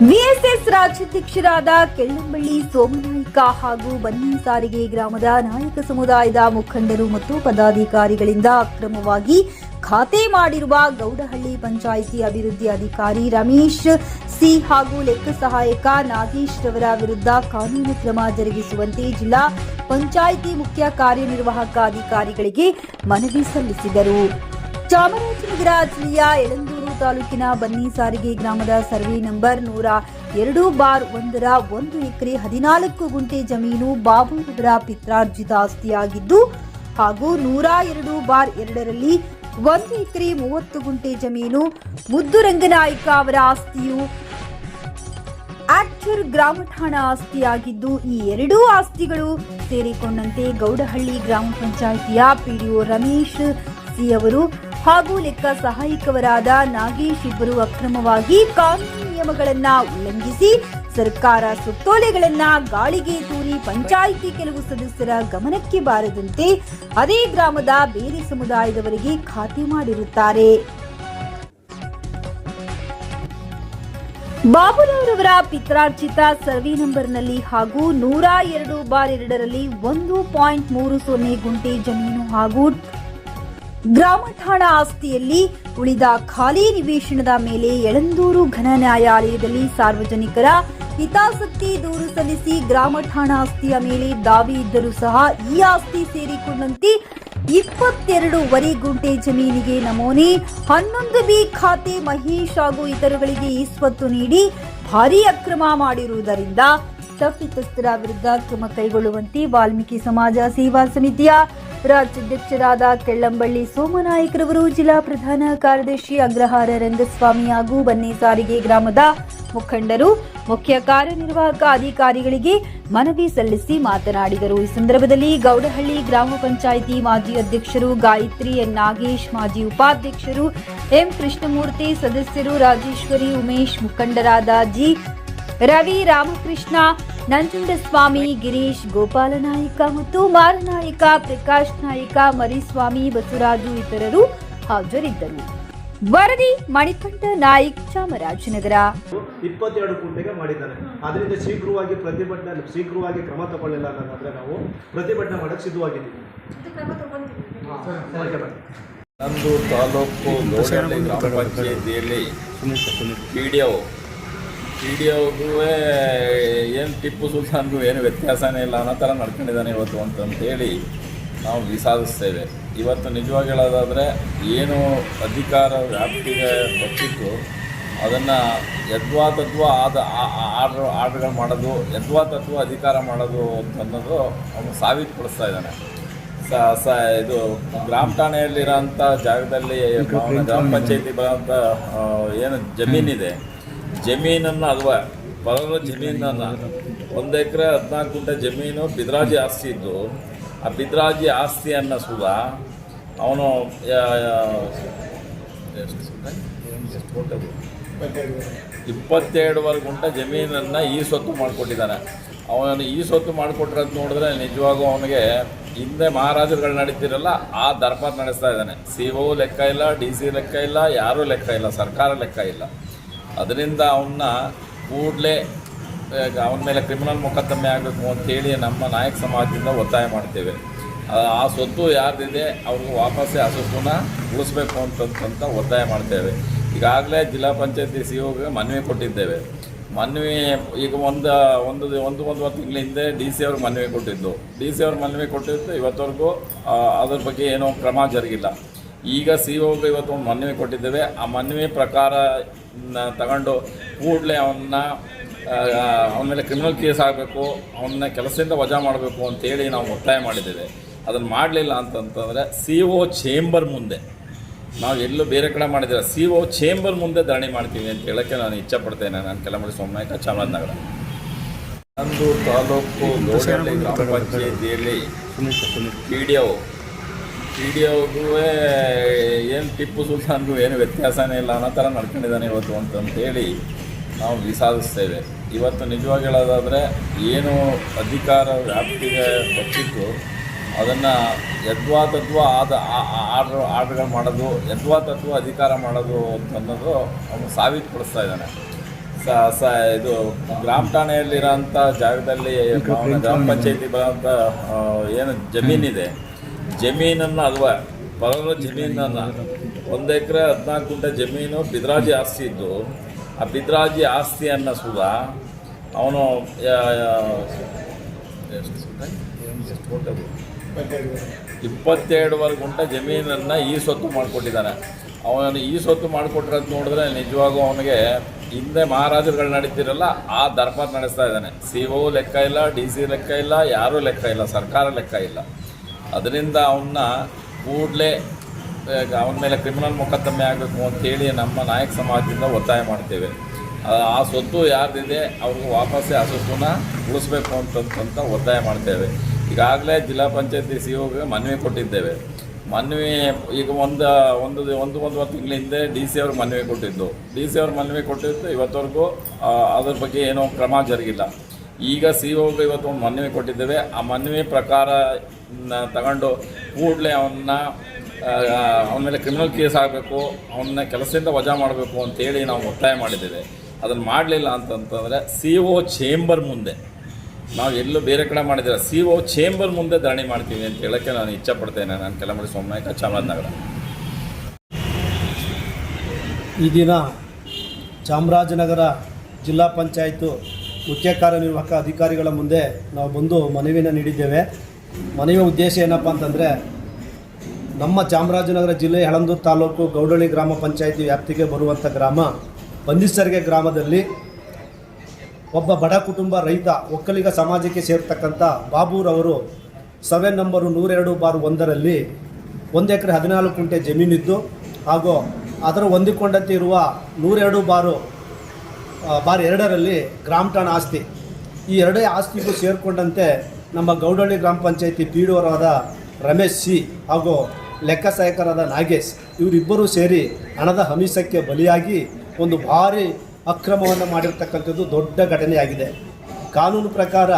VSS ರಾಜ್ಯಾಧ್ಯಕ್ಷರಾದ ಕೆಳ್ಳಂಬಳ್ಳಿ ಸೋಮನಾಯ್ಕ ಹಾಗೂ ಬನ್ನಿ ಸಾರಿಗೆ ಗ್ರಾಮದ ನಾಯಕ ಸಮುದಾಯದ ಮುಖಂಡರು ಮತ್ತು ಪದಾಧಿಕಾರಿಗಳಿಂದ ಅಕ್ರಮವಾಗಿ ಖಾತೆ ಮಾಡಿರುವ ಗೌಡಹಳ್ಳಿ ಪಂಚಾಯಿತಿ ಅಭಿವೃದ್ಧಿ ಅಧಿಕಾರಿ ರಮೇಶ್ ಸಿ ಹಾಗೂ ಲೆಕ್ಕ ಸಹಾಯಕ ನಾಗೇಶ್ ರವರ ವಿರುದ್ಧ ಕಾನೂನು ಕ್ರಮ ಜರುಗಿಸುವಂತೆ ಜಿಲ್ಲಾ ಪಂಚಾಯಿತಿ ಮುಖ್ಯ ಕಾರ್ಯನಿರ್ವಾಹಕ ಅಧಿಕಾರಿಗಳಿಗೆ ಮನವಿ ಸಲ್ಲಿಸಿದರು. ಚಾಮರಾಜನಗರ ಜಿಲ್ಲೆಯ ಯಳಂದೂರು ತಾಲೂಕಿನ ಬನ್ನಿ ಸಾರಿಗೆ ಗ್ರಾಮದ ಸರ್ವೆ ನಂಬರ್ ನೂರ ಎರಡು ಬಾರ್ ಒಂದರ ಒಂದು ಎಕರೆ ಹದಿನಾಲ್ಕು ಗುಂಟೆ ಜಮೀನು ಬಾಬುರವರ ಪಿತ್ರಾರ್ಜಿತ ಆಸ್ತಿಯಾಗಿದ್ದು ಹಾಗೂ ನೂರ ಎರಡು ಬಾರ್ ಎರಡರಲ್ಲಿ ಒಂದು ಎಕರೆ ಮೂವತ್ತು ಗುಂಟೆ ಜಮೀನು ಮುದ್ದುರಂಗನಾಯ್ಕ ಅವರ ಆಸ್ತಿಯು ಆಕ್ಚೂರ್ ಗ್ರಾಮ ಠಾಣಾ ಆಸ್ತಿಯಾಗಿದ್ದು ಈ ಎರಡೂ ಆಸ್ತಿಗಳು ಸೇರಿಕೊಂಡಂತೆ ಗೌಡಹಳ್ಳಿ ಗ್ರಾಮ ಪಂಚಾಯಿತಿಯ ಪಿಡಿಒ ರಮೇಶ್ ಸಿ ಅವರು ಹಾಗೂ ಲೆಕ್ಕ ಸಹಾಯಕವರಾದ ನಾಗೇಶ್ ಇಬ್ಬರು ಅಕ್ರಮವಾಗಿ ಕಾನೂನು ನಿಯಮಗಳನ್ನ ಉಲ್ಲಂಘಿಸಿ ಸರ್ಕಾರ ಸುತ್ತೋಲೆಗಳನ್ನ ಗಾಳಿಗೆ ತೂರಿ ಪಂಚಾಯಿತಿ ಕೆಲವು ಸದಸ್ಯರ ಗಮನಕ್ಕೆ ಬಾರದಂತೆ ಅದೇ ಗ್ರಾಮದ ಬೇರೆ ಸಮುದಾಯದವರಿಗೆ ಖಾತೆ ಮಾಡಿರುತ್ತಾರೆ. ಬಾಬುರವರವರ ಪಿತ್ರಾರ್ಜಿತ ಸರ್ವೆ ನಂಬರ್ನಲ್ಲಿ ಹಾಗೂ ನೂರ ಎರಡು ಬಾರ್ ಎರಡರಲ್ಲಿ ಒಂದು ಪಾಯಿಂಟ್ ಮೂರು ಸೊನ್ನೆ ಗುಂಟೆ ಜಮೀನು ಹಾಗೂ ಗ್ರಾಮ ಠಾಣಾ ಆಸ್ತಿಯಲ್ಲಿ ಉಳಿದ ಖಾಲಿ ನಿವೇಶನದ ಮೇಲೆ ಯಳಂದೂರು ಘನ ನ್ಯಾಯಾಲಯದಲ್ಲಿ ಸಾರ್ವಜನಿಕರ ಹಿತಾಸಕ್ತಿ ದೂರು ಸಲ್ಲಿಸಿ ಗ್ರಾಮ ಠಾಣಾ ಆಸ್ತಿಯ ಮೇಲೆ ದಾವಿ ಇದ್ದರೂ ಸಹ ಈ ಆಸ್ತಿ ಸೇರಿಕೊಂಡಂತೆ ಇಪ್ಪತ್ತೆರಡು ವರಿ ಗುಂಟೆ ಜಮೀನಿಗೆ ನಮೂನೆ, ಹನ್ನೊಂದು ಬಿ ಖಾತೆ ಮಹೇಶ್ ಹಾಗೂ ಇತರಗಳಿಗೆ ಈಸ್ವತ್ತು ನೀಡಿ ಭಾರೀ ಅಕ್ರಮ ಮಾಡಿರುವುದರಿಂದ ತಪ್ಪಿತಸ್ಥರ ವಿರುದ್ಧ ಕ್ರಮ ಕೈಗೊಳ್ಳುವಂತೆ ವಾಲ್ಮೀಕಿ ಸಮಾಜ ಸೇವಾ ಸಮಿತಿಯ ರಾಜ್ಯಾಧ್ಯಕ್ಷರಾದ ಕೆಳ್ಳಂಬಳ್ಳಿ ಸೋಮನಾಯಕರವರು ಜಿಲ್ಲಾ ಪ್ರಧಾನ ಕಾರ್ಯದರ್ಶಿ ಅಗ್ರಹಾರ ರಂಗಸ್ವಾಮಿ ಹಾಗೂ ಬನ್ನಿ ಸಾರಿಗೆ ಗ್ರಾಮದ ಮುಖಂಡರು, ಮುಖ್ಯ ಕಾರ್ಯನಿರ್ವಾಹಕ ಅಧಿಕಾರಿಗಳಿಗೆ ಮನವಿ ಸಲ್ಲಿಸಿ ಮಾತನಾಡಿದರು. ಈ ಸಂದರ್ಭದಲ್ಲಿ ಗೌಡಹಳ್ಳಿ ಗ್ರಾಮ ಪಂಚಾಯಿತಿ ಮಾಜಿ ಅಧ್ಯಕ್ಷರು ಗಾಯತ್ರಿ, ಎನ್ ನಾಗೇಶ್, ಮಾಜಿ ಉಪಾಧ್ಯಕ್ಷರು ಎಂ ಕೃಷ್ಣಮೂರ್ತಿ, ಸದಸ್ಯರು ರಾಜೇಶ್ವರಿ, ಉಮೇಶ್, ಮುಖಂಡರಾದ ಜಿ ರವಿ ರಾಮಕೃಷ್ಣ ನಂಜುಂಡಸ್ವಾಮಿ ಗಿರೀಶ್ ಗೋಪಾಲನಾಯಕ ಮತ್ತು ಮಾರನಾಯಕ ಪ್ರಕಾಶ್ ನಾಯಕ ಮರಿಸ್ವಾಮಿ ಬಸವರಾಜು ಇತರರು ಹಾಜರಿದ್ದರು. ವರದಿ ಮಣಿಕಂಠ ನಾಯಕ್ ಚಾಮರಾಜನಗರ. ಇಪ್ಪತ್ತೆರಡು ಗುಂಟೆಗೆ ಮಾಡಿದ್ದಾರೆ. ಅದರಿಂದ ಶೀಘ್ರವಾಗಿ ಪ್ರತಿಭಟನೆ ಶೀಘ್ರವಾಗಿ ಕ್ರಮ ತಗೊಳ್ಳಿಲ್ಲ ಅನ್ನೋದಾದ್ರೆ ನಾವು ಪ್ರತಿಭಟನೆ ಮಾಡಕ್ಕೆ ಸಿದ್ಧವಾಗಿದ್ದೀವಿ. ನಮ್ಮದು ತಾಲೂಕು ಗೌಡಹಳ್ಳಿ ಗ್ರಾಮ ಪಂಚಾಯಿತಿಯಲ್ಲಿ P D O P D ಅವ್ರಿಗೂ ಏನು ಟಿಪ್ಪು ಸುಲ್ತಾನ್ಗೂ ಏನು ವ್ಯತ್ಯಾಸನೇ ಇಲ್ಲ ಅನ್ನೋ ಥರ ನಡ್ಕೊಂಡಿದ್ದಾನೆ ಇವತ್ತು ಅಂತಂತೇಳಿ ನಾವು ವಿಸಾದಿಸ್ತೇವೆ ಇವತ್ತು ನಿಜವಾಗಿ ಹೇಳೋದಾದರೆ ಏನು ಅಧಿಕಾರ ವ್ಯಾಪ್ತಿಗೆ ಬರ್ತಿತ್ತು ಅದನ್ನು ಯದ್ವಾ ತದ್ವಾ ಆದ ಆರ್ಡ್ರ್ ಆರ್ಡ್ರ್ಗಳು ಮಾಡೋದು ಯದ್ವಾ ತದ್ವಾ ಅಧಿಕಾರ ಮಾಡೋದು ಅಂತನ್ನೋದು ಅವನು ಸಾಬೀತುಪಡಿಸ್ತಾ ಇದ್ದಾನೆ. ಸ ಸ ಇದು ಗ್ರಾಮ ಠಾಣೆಯಲ್ಲಿರೋಂಥ ಜಾಗದಲ್ಲಿ ಗ್ರಾಮ ಪಂಚಾಯತಿ ಬರೋಂಥ ಏನು ಜಮೀನಿದೆ ಜಮೀನನ್ನು ಅಥವಾ ಪರರ ಜಮೀನನ್ನು ಒಂದು ಎಕರೆ ಹದಿನಾಲ್ಕು ಗುಂಟೆ ಜಮೀನು ಬಿದ್ರಾಜಿ ಆಸ್ತಿ ಇದ್ದು, ಆ ಬಿದ್ರಾಜಿ ಆಸ್ತಿಯನ್ನು ಸುಧಾ ಅವನು ಇಪ್ಪತ್ತೆರಡುವರೆ ಗುಂಟೆ ಜಮೀನನ್ನು ಈ ಸೊತ್ತು ಮಾಡಿಕೊಟ್ಟಿದ್ದಾನೆ. ಅವನು ಈ ಸೊತ್ತು ಮಾಡಿಕೊಟ್ಟಿರೋದು ನೋಡಿದ್ರೆ ನಿಜವಾಗೂ ಅವನಿಗೆ ಹಿಂದೆ ಮಹಾರಾಜರುಗಳು ನಡೀತಿರಲ್ಲ, ಆ ದರ್ಬಾರ್ ನಡೆಸ್ತಾ ಇದ್ದಾನೆ. ಸಿ ಒ ಲೆಕ್ಕ ಇಲ್ಲ, ಡಿ ಸಿ ಲೆಕ್ಕ ಇಲ್ಲ, ಯಾರೂ ಲೆಕ್ಕ ಇಲ್ಲ, ಸರ್ಕಾರ ಲೆಕ್ಕ ಇಲ್ಲ. ಅದರಿಂದ ಅವನ್ನ ಕೂಡಲೇ ಅವನ ಮೇಲೆ ಕ್ರಿಮಿನಲ್ ಮೊಕದ್ದಮೆ ಆಗಬೇಕು ಅಂತೇಳಿ ನಮ್ಮ ನಾಯಕ ಸಮಾಜದಿಂದ ಒತ್ತಾಯ ಮಾಡ್ತೇವೆ. ಆ- ಸ್ವತ್ತು ಯಾರ್ದಿದೆ ಅವ್ರಿಗೆ ವಾಪಸ್ಸೇ ಆ ಸೊತ್ತನ್ನ ಉಳಿಸ್ಬೇಕು ಅಂತಂತ ಒತ್ತಾಯ ಮಾಡ್ತೇವೆ. ಈಗಾಗಲೇ ಜಿಲ್ಲಾ ಪಂಚಾಯತಿ ಸಿ ಒಗೆ ಮನವಿ ಕೊಟ್ಟಿದ್ದೇವೆ. ಮನವಿ, ಈಗ ಒಂದು ಒಂದು ಒಂದು ಒಂದು ತಿಂಗಳ ಹಿಂದೆ ಡಿ ಸಿ ಅವ್ರಿಗೆ ಮನವಿ ಕೊಟ್ಟಿದ್ದು. ಡಿ ಸಿ ಅವ್ರಿಗೆ ಮನವಿ ಕೊಟ್ಟಿದ್ದು ಇವತ್ತವರೆಗೂ ಅದ್ರ ಬಗ್ಗೆ ಏನೋ ಕ್ರಮ ಜರುಗಿಲ್ಲ. ಈಗ ಸಿ ಒಗೆ ಇವತ್ತು ಒಂದು ಮನವಿ ಕೊಟ್ಟಿದ್ದೇವೆ. ಆ ಮನವಿ ಪ್ರಕಾರ ತಗೊಂಡು ಕೂಡಲೇ ಅವನ್ನ ಅವನ ಮೇಲೆ ಕ್ರಿಮಿನಲ್ ಕೇಸ್ ಆಗಬೇಕು ಅವನ್ನ ಕೆಲಸದಿಂದ ವಜಾ ಮಾಡಬೇಕು ಅಂತೇಳಿ ನಾವು ಒತ್ತಾಯ ಮಾಡಿದ್ದೇವೆ. ಅದನ್ನು ಮಾಡಲಿಲ್ಲ ಅಂತಂತಂದರೆ ಸಿ ಒ ಚೇಂಬರ್ ಮುಂದೆ ನಾವು ಎಲ್ಲೂ ಬೇರೆ ಕಡೆ ಮಾಡಿದ್ದೀರ ಸಿ ಒ ಚೇಂಬರ್ ಮುಂದೆ ಧರಣಿ ಮಾಡ್ತೀವಿ ಅಂತ ಹೇಳೋಕ್ಕೆ ನಾನು ಇಚ್ಛಪಡ್ತೇನೆ. ನಾನು ಕೆಲಮಡಿ ಸೋಮನಾಯಕ ಚಾಮರಾಜನಗರ. ನಂದು ತಾಲೂಕು ಗೌಡಹಳ್ಳಿ ಗ್ರಾಮ ಪಂಚಾಯಿತಿಯಲ್ಲಿ P D O P D ಏನು ಟಿಪ್ಪು ಸುಲ್ತಾನ್ಗೂ ಏನು ವ್ಯತ್ಯಾಸನೇ ಇಲ್ಲ ಅನ್ನೋ ಥರ ನಡ್ಕೊಂಡಿದ್ದಾನೆ ಇವತ್ತು ಅಂತಂತೇಳಿ ನಾವು ವಿಸಾದಿಸ್ತೇವೆ ಇವತ್ತು ನಿಜವಾಗಿ ಹೇಳೋದಾದರೆ ಏನು ಅಧಿಕಾರ ವ್ಯಾಪ್ತಿಗೆ ಬರ್ತಿತ್ತು ಅದನ್ನು ಯದ್ವಾ ತತ್ವ ಆದ ಆರ್ಡ್ರ್ ಆರ್ಡ್ರ್ಗಳು ಮಾಡೋದು ಯದ್ವಾ ತತ್ವ ಅಧಿಕಾರ ಮಾಡೋದು ಅಂತ ಅನ್ನೋದು ಅವನು ಸಾಬೀತುಪಡಿಸ್ತಾ ಇದ್ದಾನೆ. ಸ ಸ ಇದು ಗ್ರಾಮ ಠಾಣೆಯಲ್ಲಿರೋಂಥ ಜಾಗದಲ್ಲಿ ಗ್ರಾಮ ಪಂಚಾಯತಿ ಬರೋಂಥ ಏನು ಜಮೀನಿದೆ ಜಮೀನನ್ನು ಅಲ್ವಾ? ಪರರ ಜಮೀನನ್ನು. ಒಂದು ಎಕರೆ ಹದಿನಾಲ್ಕು ಗುಂಟೆ ಜಮೀನು ಬಿದ್ರಾಜಿ ಆಸ್ತಿ ಇದ್ದು, ಆ ಬಿದ್ರಾಜಿ ಆಸ್ತಿಯನ್ನು ಸುಧಾ ಅವನು ಇಪ್ಪತ್ತೆರಡುವರೆ ಗುಂಟೆ ಜಮೀನನ್ನು ಈ ಸೊತ್ತು ಮಾಡಿಕೊಟ್ಟಿದ್ದಾನೆ. ಅವನು ಈ ಸೊತ್ತು ಮಾಡಿಕೊಟ್ಟಿರೋದು ನೋಡಿದ್ರೆ ನಿಜವಾಗೂ ಅವನಿಗೆ ಹಿಂದೆ ಮಹಾರಾಜರುಗಳು ನಡೀತಿರಲ್ಲ, ಆ ದರ್ಪ ನಡೆಸ್ತಾ ಇದ್ದಾನೆ. ಸಿ ಒ ಲೆಕ್ಕ ಇಲ್ಲ, ಡಿ ಸಿ ಲೆಕ್ಕ ಇಲ್ಲ, ಯಾರೂ ಲೆಕ್ಕ ಇಲ್ಲ, ಸರ್ಕಾರ ಲೆಕ್ಕ ಇಲ್ಲ. ಅದರಿಂದ ಅವನ್ನ ಕೂಡಲೇ ಅವನ ಮೇಲೆ ಕ್ರಿಮಿನಲ್ ಮೊಕದ್ದಮೆ ಆಗಬೇಕು ಅಂತೇಳಿ ನಮ್ಮ ನಾಯಕ ಸಮಾಜದಿಂದ ಒತ್ತಾಯ ಮಾಡ್ತೇವೆ. ಆ- ಸೊತ್ತು ಯಾರ್ದಿದೆ ಅವ್ರಿಗೆ ವಾಪಸ್ಸೇ ಆ ಸೊತ್ತನ್ನ ಉಳಿಸ್ಬೇಕು ಅಂತಂತ ಒತ್ತಾಯ ಮಾಡ್ತೇವೆ. ಈಗಾಗಲೇ ಜಿಲ್ಲಾ ಪಂಚಾಯತಿ ಸಿ ಒಗೆ ಮನವಿ ಕೊಟ್ಟಿದ್ದೇವೆ. ಮನವಿ, ಈಗ ಒಂದು ಒಂದು ಒಂದು ಒಂದೂವರೆ ತಿಂಗಳ ಹಿಂದೆ ಡಿ ಸಿ ಅವ್ರಿಗೆ ಮನವಿ ಕೊಟ್ಟಿದ್ದು. ಡಿ ಸಿ ಅವ್ರಿಗೆ ಮನವಿ ಕೊಟ್ಟಿದ್ದು ಇವತ್ತವರೆಗೂ ಅದ್ರ ಬಗ್ಗೆ ಏನೋ ಕ್ರಮ ಜರುಗಿಲ್ಲ. ಈಗ ಸಿ ಒಗೆ ಇವತ್ತು ಒಂದು ಮನವಿ ಕೊಟ್ಟಿದ್ದೇವೆ. ಆ ಮನವಿ ಪ್ರಕಾರ ತಗೊಂಡು ಕೂಡಲೇ ಅವನ್ನ ಅವನ ಮೇಲೆ ಕ್ರಿಮಿನಲ್ ಕೇಸ್ ಆಗಬೇಕು ಅವನ್ನ ಕೆಲಸದಿಂದ ವಜಾ ಮಾಡಬೇಕು ಅಂತೇಳಿ ನಾವು ಒತ್ತಾಯ ಮಾಡಿದ್ದೇವೆ. ಅದನ್ನು ಮಾಡಲಿಲ್ಲ ಅಂತಂತಂದರೆ ಸಿ ಒ ಚೇಂಬರ್ ಮುಂದೆ, ನಾವು ಎಲ್ಲೂ ಬೇರೆ ಕಡೆ ಮಾಡಿದ್ದೀರ ಸಿ ಒ ಚೇಂಬರ್ ಮುಂದೆ ಧರಣಿ ಮಾಡ್ತೀವಿ ಅಂತ ಹೇಳೋಕ್ಕೆ ನಾನು ಇಚ್ಛಪಡ್ತೇನೆ ನಾನು ಕೆಲಮಡಿ ಸೋಮನಾಯಕ, ಚಾಮರಾಜನಗರ. ಈ ದಿನ ಚಾಮರಾಜನಗರ ಜಿಲ್ಲಾ ಪಂಚಾಯತು ಮುಖ್ಯ ಕಾರ್ಯನಿರ್ವಾಹಕ ಅಧಿಕಾರಿಗಳ ಮುಂದೆ ನಾವು ಬಂದು ಮನವಿನ ನೀಡಿದ್ದೇವೆ. ಮನವಿಯ ಉದ್ದೇಶ ಏನಪ್ಪ ಅಂತಂದರೆ, ನಮ್ಮ ಚಾಮರಾಜನಗರ ಜಿಲ್ಲೆ ಹಳಂದೂರು ತಾಲೂಕು ಗೌಡಳ್ಳಿ ಗ್ರಾಮ ಪಂಚಾಯಿತಿ ವ್ಯಾಪ್ತಿಗೆ ಬರುವಂಥ ಗ್ರಾಮ ಬಂದಿಸರ್ಗೆ ಗ್ರಾಮದಲ್ಲಿ ಒಬ್ಬ ಬಡ ಕುಟುಂಬ ರೈತ ಒಕ್ಕಲಿಗ ಸಮಾಜಕ್ಕೆ ಸೇರ್ತಕ್ಕಂಥ ಬಾಬೂರವರು ಸೆವೆನ್ ನಂಬರು ನೂರೆರಡು ಬಾರು ಒಂದರಲ್ಲಿ ಒಂದು ಎಕರೆ ಹದಿನಾಲ್ಕು ಕುಂಟೆ ಜಮೀನಿದ್ದು ಹಾಗೂ ಅದರ ಹೊಂದಿಕೊಂಡಂತೆ ಇರುವ ನೂರೆರಡು ಬಾರು ಬಾರ್ ಎರಡರಲ್ಲಿ ಗ್ರಾಮ ಠಾಣ ಆಸ್ತಿ. ಈ ಎರಡೇ ಆಸ್ತಿಗೂ ಸೇರಿಕೊಂಡಂತೆ ನಮ್ಮ ಗೌಡಳ್ಳಿ ಗ್ರಾಮ ಪಂಚಾಯತಿ ಪಿ ಡಿಯವರಾದ ರಮೇಶ್ ಸಿ ಹಾಗೂ ಲೆಕ್ಕ ಸಹಾಯಕರಾದ ನಾಗೇಶ್. ಇವರಿಬ್ಬರೂ ಸೇರಿ ಹಣದ ಹಮಿಸಕ್ಕೆ ಬಲಿಯಾಗಿ ಒಂದು ಭಾರಿ ಅಕ್ರಮವನ್ನು ಮಾಡಿರ್ತಕ್ಕಂಥದ್ದು ದೊಡ್ಡ ಘಟನೆಯಾಗಿದೆ. ಕಾನೂನು ಪ್ರಕಾರ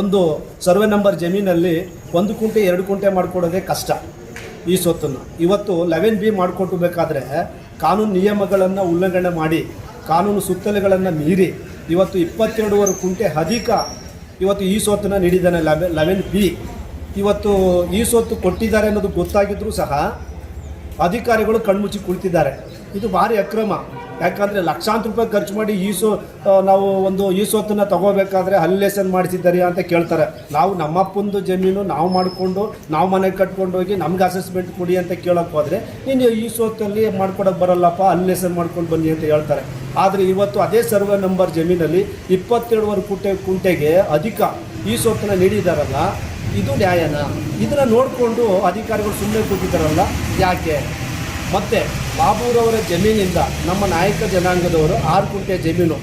ಒಂದು ಸರ್ವೆ ನಂಬರ್ ಜಮೀನಲ್ಲಿ ಒಂದು ಕುಂಟೆ, ಎರಡು ಕುಂಟೆ ಮಾಡಿಕೊಡೋದೇ ಕಷ್ಟ ಈ ಸೊತ್ತನ್ನು. ಇವತ್ತು ಲೆವೆನ್ ಬಿ ಮಾಡಿಕೊಟ್ಟು ಕಾನೂನು ನಿಯಮಗಳನ್ನು ಉಲ್ಲಂಘನೆ ಮಾಡಿ ಕಾನೂನು ಸುತ್ತಲೆಗಳನ್ನು ಮೀರಿ ಇವತ್ತು ಇಪ್ಪತ್ತೆರಡುವರೆ ಕುಂಟೆ ಅಧಿಕ ಇವತ್ತು ಈ ಸೊತ್ತನ್ನು ನೀಡಿದ್ದಾನೆ ಲೆವೆ ಲೆವೆನ್ ಬಿ. ಇವತ್ತು ಈ ಸೊತ್ತು ಕೊಟ್ಟಿದ್ದಾರೆ ಅನ್ನೋದು ಗೊತ್ತಾಗಿದ್ದರೂ ಸಹ ಅಧಿಕಾರಿಗಳು ಕಣ್ಮುಚ್ಚಿ ಕುಳಿತಿದ್ದಾರೆ. ಇದು ಭಾರಿ ಅಕ್ರಮ. ಯಾಕಂದರೆ ಲಕ್ಷಾಂತರ ರೂಪಾಯಿ ಖರ್ಚು ಮಾಡಿ ಈ ಸೋ ನಾವು ಒಂದು ಈ ಸೊತ್ತನ್ನು ತಗೋಬೇಕಾದ್ರೆ ಹಲ್ಲೇಸನ್ ಮಾಡಿಸಿದ್ದಾರೆ ಅಂತ ಕೇಳ್ತಾರೆ. ನಾವು ನಮ್ಮಪ್ಪಂದು ಜಮೀನು ನಾವು ಮಾಡಿಕೊಂಡು, ನಾವು ಮನೆ ಕಟ್ಕೊಂಡು ಹೋಗಿ ನಮ್ಗೆ ಅಸೆಸ್ಮೆಂಟ್ ಕೊಡಿ ಅಂತ ಕೇಳೋಕೆ ಹೋದರೆ ನೀನು ಈ ಸೊತ್ತಲ್ಲಿ ಮಾಡ್ಕೊಡೋಕೆ ಬರಲ್ಲಪ್ಪ ಹಲ್ಲೇಸನ್ ಮಾಡ್ಕೊಂಡು ಬನ್ನಿ ಅಂತ ಹೇಳ್ತಾರೆ. ಆದರೆ ಇವತ್ತು ಅದೇ ಸರ್ವೆ ನಂಬರ್ ಜಮೀನಲ್ಲಿ ಇಪ್ಪತ್ತೆರಡುವರೆ ಕುಂಟೆ ಕುಂಟೆಗೆ ಅಧಿಕ ಈ ಸೊತ್ತನ್ನು ನೀಡಿದಾರಲ್ಲ, ಇದು ನ್ಯಾಯನ. ಇದನ್ನು ನೋಡಿಕೊಂಡು ಅಧಿಕಾರಿಗಳು ಸುಮ್ಮನೆ ಕೂತಿದ್ದಾರಲ್ಲ, ಯಾಕೆ? ಮತ್ತು ಬಾಬೂರವರ ಜಮೀನಿಂದ ನಮ್ಮ ನಾಯಕ ಜನಾಂಗದವರು ಆರು ಕುಂಟೆ ಜಮೀನು,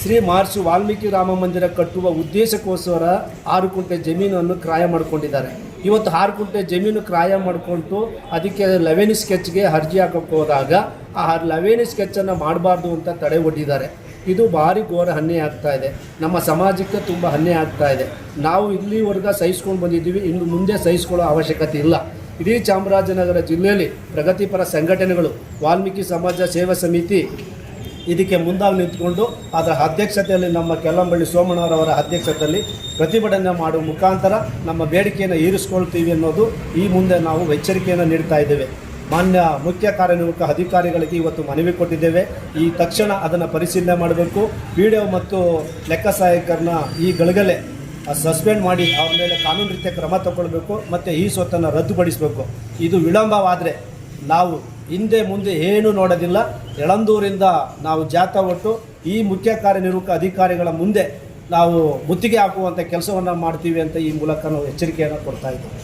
ಶ್ರೀ ಮಹರ್ಷಿ ವಾಲ್ಮೀಕಿ ರಾಮ ಮಂದಿರ ಕಟ್ಟುವ ಉದ್ದೇಶಕ್ಕೋಸ್ಕರ ಆರು ಕುಂಟೆ ಜಮೀನನ್ನು ಕ್ರಾಯ ಮಾಡಿಕೊಂಡಿದ್ದಾರೆ. ಇವತ್ತು ಆರು ಗುಂಟೆ ಜಮೀನು ಕ್ರಾಯ ಮಾಡಿಕೊಂಡು ಅದಕ್ಕೆ ಲೆವೆನ್ ಸ್ಕೆಚ್ಗೆ ಅರ್ಜಿ ಹಾಕೋಕ್ಕೆ ಹೋದಾಗ ಆ ಲೆವೆನ್ ಸ್ಕೆಚ್ಚನ್ನು ಮಾಡಬಾರ್ದು ಅಂತ ತಡೆ ಒಡ್ಡಿದ್ದಾರೆ. ಇದು ಭಾರಿ ಘೋರ ಹನ್ನೆ ಆಗ್ತಾ ಇದೆ. ನಮ್ಮ ಸಮಾಜಕ್ಕೆ ತುಂಬ ಹನ್ನೆ ಆಗ್ತಾ ಇದೆ. ನಾವು ಇಲ್ಲಿವರೆಗೆ ಸಹಿಸ್ಕೊಂಡು ಬಂದಿದ್ದೀವಿ, ಇನ್ನು ಮುಂದೆ ಸಹಿಸ್ಕೊಳ್ಳೋ ಅವಶ್ಯಕತೆ ಇಲ್ಲ. ಇಡೀ ಚಾಮರಾಜನಗರ ಜಿಲ್ಲೆಯಲ್ಲಿ ಪ್ರಗತಿಪರ ಸಂಘಟನೆಗಳು, ವಾಲ್ಮೀಕಿ ಸಮಾಜ ಸೇವಾ ಸಮಿತಿ ಇದಕ್ಕೆ ಮುಂದಾಗಿ ನಿಂತ್ಕೊಂಡು ಅದರ ಅಧ್ಯಕ್ಷತೆಯಲ್ಲಿ ನಮ್ಮ ಕೆಲ್ಲಂಬಳ್ಳಿ ಸೋಮಣ್ಣವರವರ ಅಧ್ಯಕ್ಷತೆಯಲ್ಲಿ ಪ್ರತಿಭಟನೆ ಮಾಡುವ ಮುಖಾಂತರ ನಮ್ಮ ಬೇಡಿಕೆಯನ್ನು ಈರಿಸ್ಕೊಳ್ತೀವಿ ಅನ್ನೋದು ಈ ಮುಂದೆ ನಾವು ಎಚ್ಚರಿಕೆಯನ್ನು ನೀಡ್ತಾ ಇದ್ದೇವೆ. ಮಾನ್ಯ ಮುಖ್ಯ ಕಾರ್ಯನಿರ್ವಾಹಕ ಅಧಿಕಾರಿಗಳಿಗೆ ಇವತ್ತು ಮನವಿ ಕೊಟ್ಟಿದ್ದೇವೆ. ಈ ತಕ್ಷಣ ಅದನ್ನು ಪರಿಶೀಲನೆ ಮಾಡಬೇಕು. ಪಿ ಡಿ ಒ ಮತ್ತು ಲೆಕ್ಕ ಸಹಾಯಕರನ್ನ ಈ ಗಳಗಲೆ ಸಸ್ಪೆಂಡ್ ಮಾಡಿ ಅವ್ರ ಮೇಲೆ ಕಾನೂನು ರೀತಿಯ ಕ್ರಮ ತಗೊಳ್ಬೇಕು. ಮತ್ತು ಈ ಸ್ವತ್ತನ್ನು ರದ್ದುಪಡಿಸಬೇಕು. ಇದು ವಿಳಂಬವಾದರೆ ನಾವು ಹಿಂದೆ ಮುಂದೆ ಏನೂ ನೋಡೋದಿಲ್ಲ. ಎಳಂದೂರಿಂದ ನಾವು ಜಾಥಾ ಒಟ್ಟು ಈ ಮುಖ್ಯ ಕಾರ್ಯನಿರ್ವಾಹಕ ಅಧಿಕಾರಿಗಳ ಮುಂದೆ ನಾವು ಮುತ್ತಿಗೆ ಹಾಕುವಂಥ ಕೆಲಸವನ್ನು ಮಾಡ್ತೀವಿ ಅಂತ ಈ ಮೂಲಕ ನಾವು ಎಚ್ಚರಿಕೆಯನ್ನು ಕೊಡ್ತಾ ಇದ್ದೀವಿ.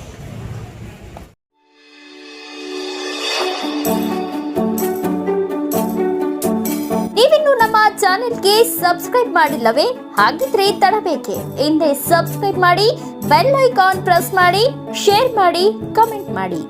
ನೀವಿನ್ನು ನಮ್ಮ ಚಾನೆಲ್ಗೆ ಸಬ್ಸ್ಕ್ರೈಬ್ ಮಾಡಿಲ್ಲವೇ? ಹಾಗಿದ್ರೆ ತಡಬೇಕೆ. ಹಿಂದೆ ಸಬ್ಸ್ಕ್ರೈಬ್ ಮಾಡಿ, ಬೆಲ್ ಐಕಾನ್ ಪ್ರೆಸ್ ಮಾಡಿ, ಶೇರ್ ಮಾಡಿ, ಕಮೆಂಟ್ ಮಾಡಿ.